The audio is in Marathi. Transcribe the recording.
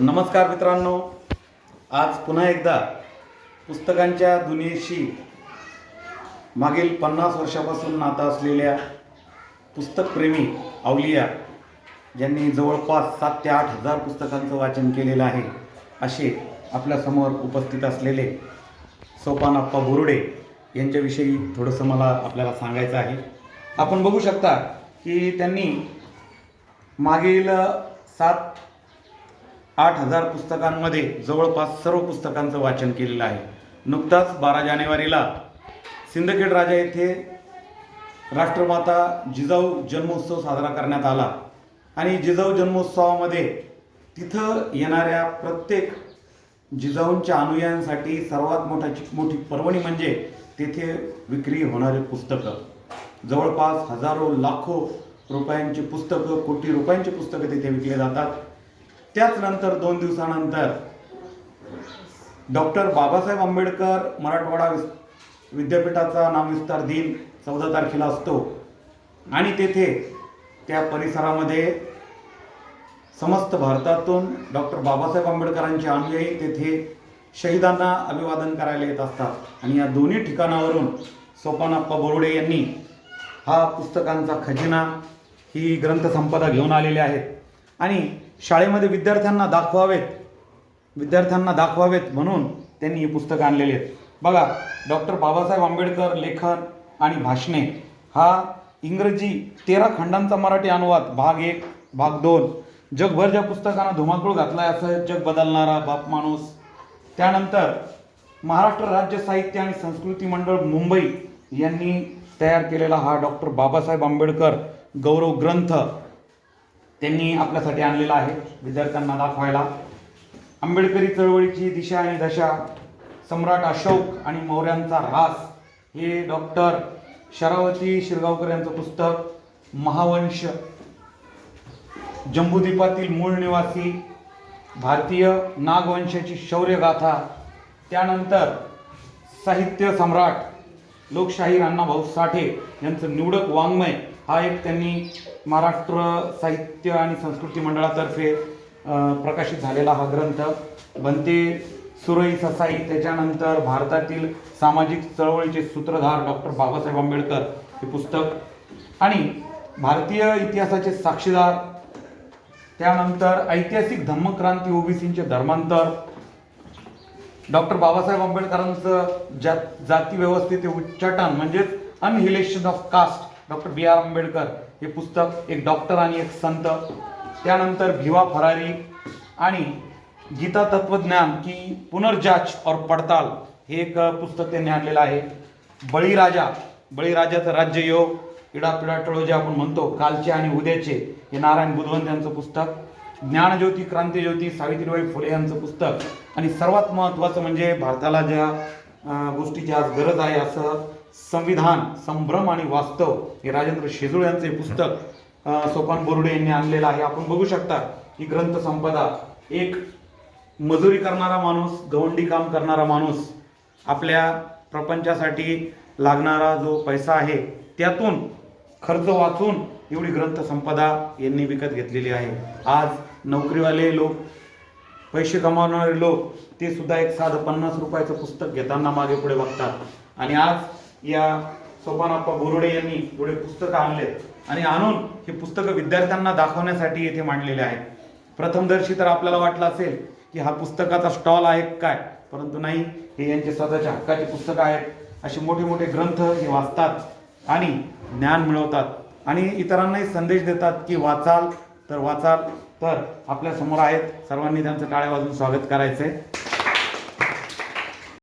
नमस्कार मित्रांनो. आज पुन्हा एकदा पुस्तकांच्या दुनियेशी मागील पन्नास वर्षापासून नातं असलेल्या पुस्तकप्रेमी अवलिया ज्यांनी जवळपास सात ते आठ हजार पुस्तकांचं वाचन केलेलं आहे असे आपल्यासमोर उपस्थित असलेले सोपानप्पा बोरुडे यांच्याविषयी थोडंसं मला आपल्याला सांगायचं आहे. आपण बघू शकता की त्यांनी मागील सात आठ हजार पुस्तकांमध्ये जवळपास सर्व पुस्तकांचं वाचन केलेलं आहे. नुकताच बारा जानेवारीला सिंदखेड राजा येथे राष्ट्रमाता जिजाऊ जन्मोत्सव साजरा करण्यात आला. आणि जिजाऊ जन्मोत्सवामध्ये तिथं येणाऱ्या प्रत्येक जिजाऊंच्या अनुयायांसाठी सर्वात मोठाची मोठी पर्वणी म्हणजे तेथे विक्री होणारी पुस्तकं. जवळपास हजारो लाखो रुपयांची पुस्तकं कोटी रुपयांची पुस्तकं तिथे विकली जातात. त्याच नंतर दोन दिवसानंतर डॉक्टर बाबासाहेब आंबेडकर मराठवाडा विद्यापीठाचा नामविस्तार दिन चौदा तारखेला असतो. आणि तेथे त्या परिसरामध्ये समस्त भारतातून डॉक्टर बाबासाहेब आंबेडकरांचे अनुयायी तेथे शहीदांना अभिवादन करायला येत असतात. आणि या दोन्ही ठिकाणावरून सोपानाप्पा बोर्डे यांनी हा पुस्तकांचा खजिना ही ग्रंथसंपदा घेऊन आलेले आहेत आणि शाळेमध्ये विद्यार्थ्यांना दाखवावेत. विद्यार्थ्यांना दाखवावेत म्हणून त्यांनी ही पुस्तकं आणलेली आहेत. बघा डॉक्टर बाबासाहेब आंबेडकर लेखन आणि भाषणे हा इंग्रजी तेरा खंडांचा मराठी अनुवाद भाग एक भाग दोन. जगभर ज्या पुस्तकांना धुमाकूळ आहे असं जग बदलणारा बाप माणूस. त्यानंतर महाराष्ट्र राज्य साहित्य आणि संस्कृती मंडळ मुंबई यांनी तयार केलेला हा डॉक्टर बाबासाहेब आंबेडकर गौरव ग्रंथ. त्यांनी आपल्यासाठी आणलेला आहे. विद्यार्थ्यांना दाखवायला. आंबेडकरी चळवळीची दिशा आणि दशा सम्राट अशोक आणि मौर्यांचा ऱ्हास हे डॉक्टर शरावती शिरगावकर यांचं पुस्तक महावंश. जम्बूद्वीपातील मूळ निवासी भारतीय नागवंशाची शौर्यगाथा त्यानंतर साहित्य सम्राट लोकशाहीर अण्णाभाऊ साठे यांचं निवडक वाङ्मय हा एक त्यांनी महाराष्ट्र साहित्य आणि संस्कृती मंडळातर्फे प्रकाशित झालेला हा ग्रंथ. बनते सुरई ससाई. त्याच्यानंतर भारतातील सामाजिक चळवळीचे सूत्रधार डॉक्टर बाबासाहेब आंबेडकर हे पुस्तक. आणि भारतीय इतिहासाचे साक्षीदार. त्यानंतर ऐतिहासिक धम्मक्रांती ओबीसींचे धर्मांतर. डॉक्टर बाबासाहेब आंबेडकरांचं जा जाती व्यवस्थेचे उच्चाटन म्हणजेच annihilation of caste doctor B R Ambedkar हे पुस्तक एक डॉक्टर आणि एक संत. त्यानंतर भिवा फरारी आणि गीता तत्वज्ञान की पुनर्जाच और पडताल हे एक पुस्तक त्यांनी आणलेलं आहे. बळीराजा बळीराजाचं राज्ययोग इडापिडा टळो जे आपण म्हणतो कालचे आणि उद्याचे हे नारायण बुधवंत यांचं पुस्तक. ज्ञानज्योती क्रांतीज्योती सावित्रीबाई फुले यांचं पुस्तक. आणि सर्वात महत्त्वाचं म्हणजे भारताला ज्या गोष्टीची आज गरज आहे असं संविधान संभ्रम आणि वास्तव हे राजेंद्र शेजुळ यांचे पुस्तक सोपान बोर्डे यांनी आणलेलं आहे. आपण बघू शकता ही ग्रंथसंपदा एक मजुरी करणारा माणूस गवंडी काम करणारा माणूस आपल्या प्रपंचासाठी लागणारा जो पैसा आहे त्यातून खर्च वाचून एवढी ग्रंथसंपदा यांनी विकत घेतलेली आहे. आज नोकरीवाले लोक पैसे कमावणारे लोक ते सुद्धा एक साधं पन्नास रुपयाचं पुस्तक घेताना मागे पुढे बघतात. आणि आज या सोपानाप्पा बोरुडे यांनी एवढे पुस्तकं आणलेत आणि आणून ही पुस्तकं विद्यार्थ्यांना दाखवण्यासाठी येथे मांडलेले आहेत. प्रथमदर्शी तर आपल्याला वाटलं असेल की हा पुस्तकाचा स्टॉल आहे काय? परंतु नाही हे यांचे स्वतःच्या हक्काचे पुस्तकं आहेत. असे मोठे मोठे ग्रंथ हे वाचतात आणि ज्ञान मिळवतात आणि इतरांनाही संदेश देतात की वाचाल तर वाचाल. तर आपल्यासमोर आहेत. सर्वांनी त्यांचं टाळ्या वाजून स्वागत करायचं आहे